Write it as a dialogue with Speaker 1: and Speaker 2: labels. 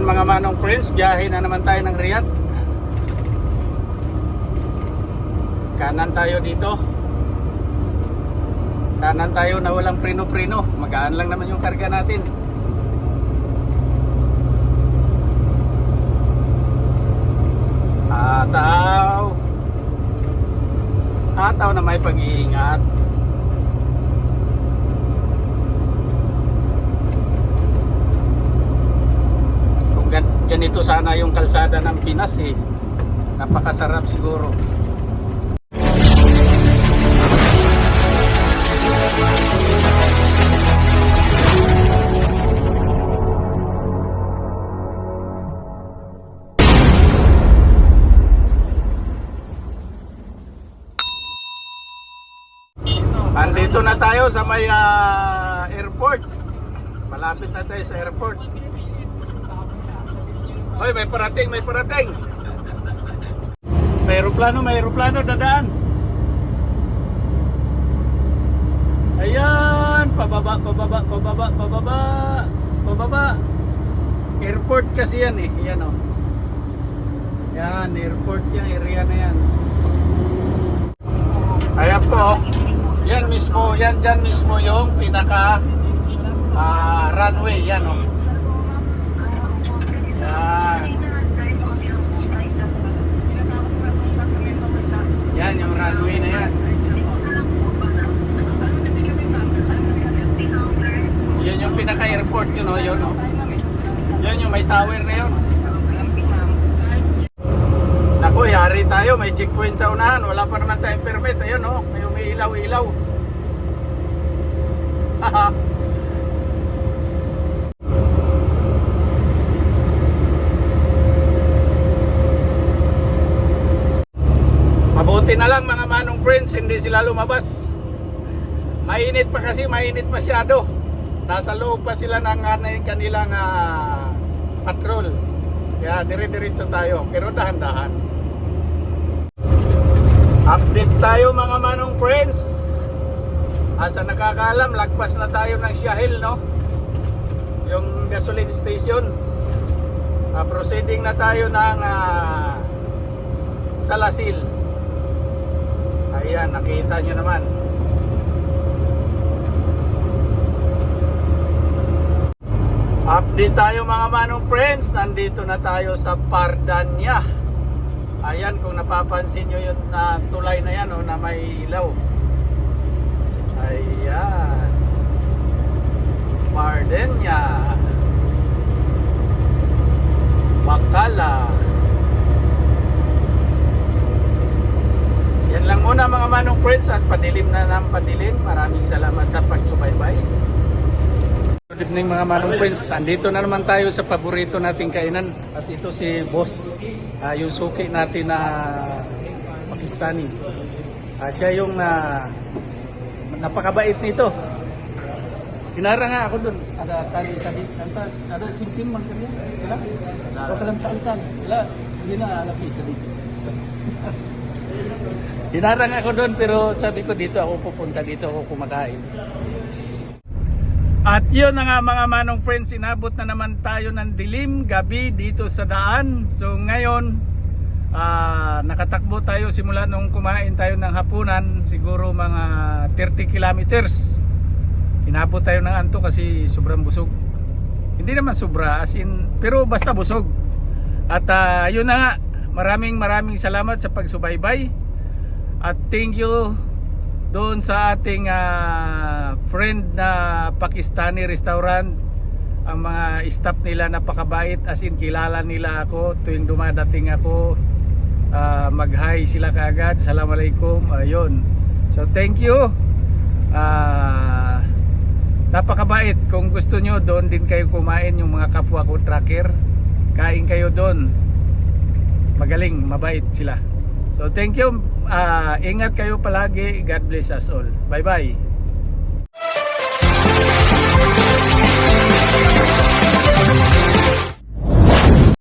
Speaker 1: Ayan mga manong friends, biyahe na naman tayo ng Riyadh. Kanan tayo dito. Kanan tayo na walang prino-prino. Magaan lang naman yung karga natin. Ataw. Ataw na may pag-iingat. Kung gan- ganito sana yung kalsada ng Pinas eh. Napakasarap siguro. Andito na tayo sa may ah, airport. Malapit na tayo sa airport. Hoy, may parating, may parating. May aeroplano, may aeroplano dadaan. Ayan, pababa, pababa, pababa, pababa, pababa. Airport kasi yan eh, yan oh. Yan, airport yung area na yan. Ayan po. Yan mismo, yan dyan mismo yung pinaka ah, runway. Yan o. Yan. Yan yung runway na yan. Yan yung pinaka airport yun o. Yun o. Yan yung may tower na yun. Naku, yari tayo. May checkpoint sa unahan. Wala pa naman tayong permit. Ayun, oh. May umiilaw-ilaw. Haha. Mabuti na lang mga manong friends, hindi sila lumabas. Mainit pa kasi, mainit masyado. Nasa loob pa sila ng ano, kanilang ah, patrol. Kaya dire-diretso tayo, pero dahan-dahan. Update tayo mga manong friends. Asa nakakaalam, lagpas na tayo ng Shahil, no? Yung gasoline station. Ah, proceeding na tayo ng ah, Salasil. Ayan, nakita nyo naman. Update tayo mga manong friends. Nandito na tayo sa Pardanya. Ayan, kung napapansin nyo yung ah, tulay na yan oh, na may ilaw. Ayan. Pardanya. Makala. Yan lang muna mga manong friends at padilim na ng padilim. Maraming salamat sa pagsubaybay. Good evening mga manong friends. Andito na naman tayo sa paborito nating kainan. At ito si Boss. Ah, yung suki natin na Pakistani. Ah, siya yung ah, napakabait nito. Kinara nga ako doon. Ada tali tadi antas ada simsim man kanya. Wala. O kalam sa altan. Wala. Hindi na alapis sa dito. Hinarang ako doon pero sabi ko dito ako pupunta dito ako kumakain. At yun na nga mga manong friends, inabot na naman tayo ng dilim gabi dito sa daan. So ngayon, ah, nakatakbo tayo simula nung kumain tayo ng hapunan, siguro mga 30 kilometers. Inabot tayo ng anto kasi sobrang busog. Hindi naman sobra, as in, pero basta busog. At ah, yun na nga, maraming maraming salamat sa pagsubaybay. At thank you doon sa ating ah, friend na Pakistani restaurant. Ang mga staff nila napakabait as in kilala nila ako tuwing dumadating ako ah, mag-hi sila kaagad. Assalamualaikum. Ayun. So thank you. Ah, napakabait. Kung gusto nyo doon din kayo kumain yung mga kapwa ko tracker. Kain kayo doon. Magaling, mabait sila. So thank you. Ah, ingat kayo palagi. God bless us all. Bye bye.